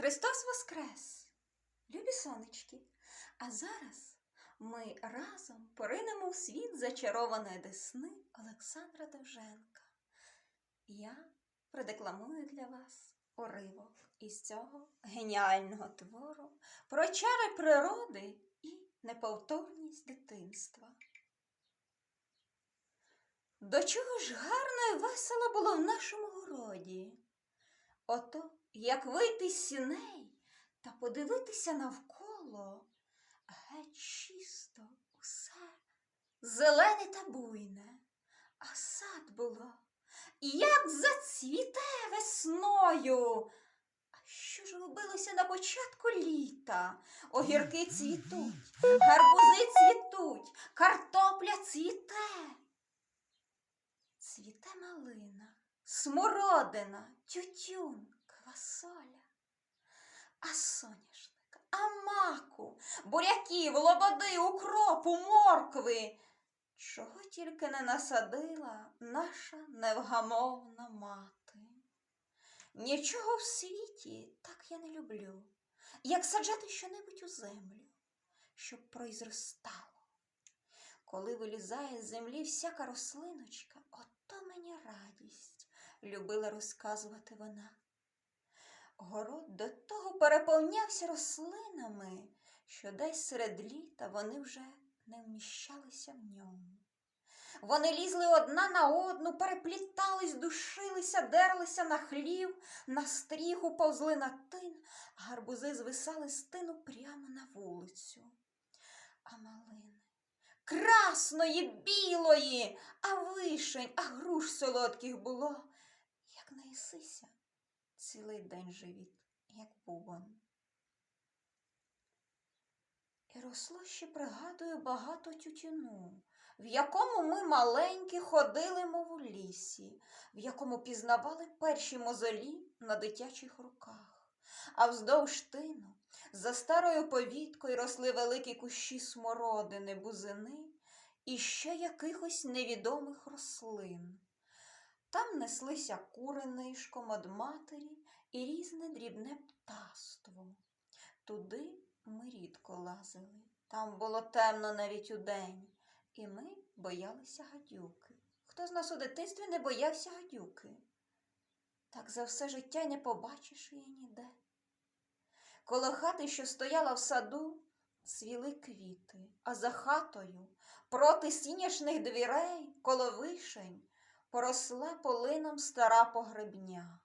Христос Воскрес! Любі сонечки! А зараз ми разом поринемо в світ зачарованої десни Олександра Довженка. Я продекламую для вас уривок із цього геніального твору про чари природи і неповторність дитинства. До чого ж гарно і весело було в нашому городі. Ото, як вийти з сіней та подивитися навколо, геть чисто усе зелене та буйне, а сад було, як зацвіте весною. А що ж робилося на початку літа? Огірки цвітуть, гарбузи цвітуть, картопля цвіте. Цвіте малина, смородина, тютюн, квасоля, а соняшника, а маку, буряків, лободи, укропу, моркви. Чого тільки не насадила наша невгамовна мати. Нічого в світі так я не люблю, як саджати щонебудь у землю, щоб пройзростало. Коли вилізає з землі всяка рослиночка, ото мені радість, любила розказувати вона. Город до того переповнявся рослинами, що десь серед літа вони вже не вміщалися в ньому. Вони лізли одна на одну, переплітались, душилися, дерлися на хлів, на стріху повзли на тин, а гарбузи звисали з тину прямо на вулицю. А малини красної, білої, а вишень, а груш солодких було, як наїсися, цілий день живіт, як бубон. І росло ще, пригадую, багато тютюну, в якому ми маленькі ходили, мов у лісі, в якому пізнавали перші мозолі на дитячих руках, а вздовж тину за старою повіткою росли великі кущі смородини, бузини і ще якихось невідомих рослин. Там неслися кури нишком од матері і різне дрібне птаство. Туди ми рідко лазили. Там було темно навіть удень, і ми боялися гадюки. Хто з нас у дитинстві не боявся гадюки? Так за все життя не побачиш її ніде. Коло хати, що стояла в саду, цвіли квіти, а за хатою, проти сіняшних дверей, коло вишень, поросла полином стара погребня.